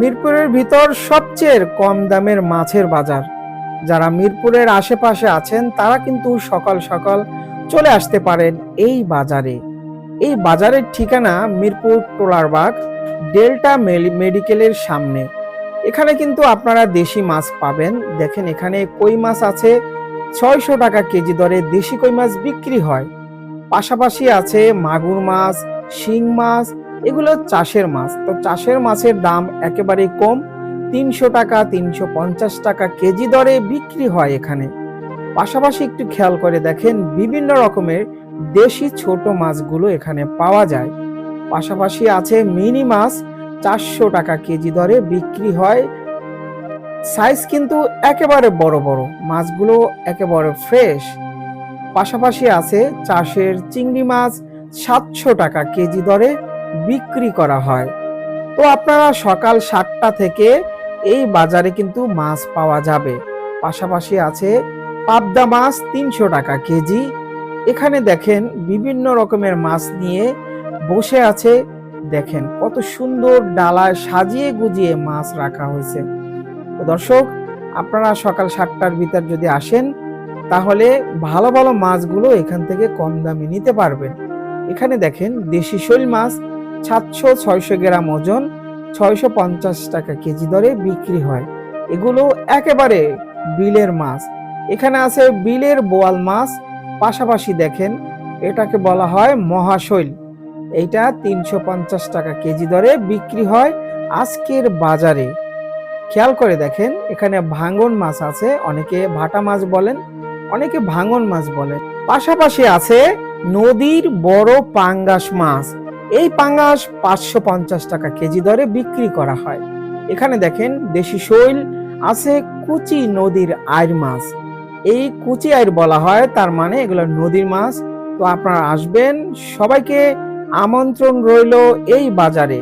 মিরপুরের ভিতর সবচেয়ে কম দামের মাছের বাজার। যারা মিরপুরের আশেপাশে আছেন, তারা কিন্তু সকাল সকাল চলে আসতে পারেন এই বাজারে। এই বাজারের ঠিকানা মিরপুর টোলারবাগ ডেল্টা মেডিকেলের সামনে। এখানে কিন্তু আপনারা দেশি মাছ পাবেন। দেখেন এখানে কই মাছ আছে, ছয়শো টাকা কেজি দরে দেশি কই মাছ বিক্রি হয়। পাশাপাশি আছে মাগুর মাছ, শিং মাছ এগুলো চাষের মাছ। তো চাষের মাছের দাম একেবারেই কম। তিনশো টাকা, তিনশো পঞ্চাশ টাকা কেজি দরে বিক্রি হয় এখানে। পাশাপাশি একটু খেয়াল করে দেখেন, বিভিন্ন রকমের দেশি ছোট মাছগুলো এখানে পাওয়া যায়। পাশাপাশি আছে মিনি মাছ, চারশো টাকা কেজি দরে বিক্রি হয়। সাইজ কিন্তু একেবারে বড় বড়, মাছগুলো একেবারে ফ্রেশ। পাশাপাশি আছে চাষের চিংড়ি মাছ, সাতশো টাকা কেজি দরে বিক্রি করা হয়। তো আপনারা সকাল সাতটা থেকে এই বাজারে কিন্তু মাছ পাওয়া যাবে। পাশাপাশি আছে পাবদা মাছ তিনশো টাকা কেজি। এখানে দেখেন বিভিন্ন রকমের মাছ নিয়ে বসে আছে। দেখেন কত সুন্দর ডালায় সাজিয়ে গুজিয়ে মাছ রাখা হয়েছে। তো দর্শক, আপনারা সকাল সাতটার ভিতর যদি আসেন, তাহলে ভালো ভালো মাছগুলো এখান থেকে কম দামে নিতে পারবেন। এখানে দেখেন দেশি শৈল মাছ সাতশো ছয়শো গ্রাম ওজন, ছয়শো পঞ্চাশ টাকা কেজি দরে বিক্রি হয়। এগুলো একেবারে বিলের মাছ। এখানে আছে বিলের বোয়াল মাছ। পাশাপাশি দেখেন, এটাকে বলা হয় মহাশৈল। এইটা তিনশো পঞ্চাশ টাকা কেজি দরে বিক্রি হয় আজকের বাজারে। খেয়াল করে দেখেন, এখানে ভাঙন মাছ আছে, অনেকে ভাটা মাছ বলেন, অনেকে ভাঙন মাছ বলেন। পাশাপাশি আছে নদীর বড় পাঙ্গাস মাছ। এই পাঙ্গাস পাঁচশো পঞ্চাশ টাকা কেজি দরে বিক্রি করা হয়। এখানে দেখেন দেশি শৈল, আছে কুচি নদীর আয়ের মাছ। এই কুচি আয়ের বলা হয়, তার মানে এগুলো নদীর মাছ। তো আপনারা আসবেন, সবাইকে আমন্ত্রণ রইল এই বাজারে।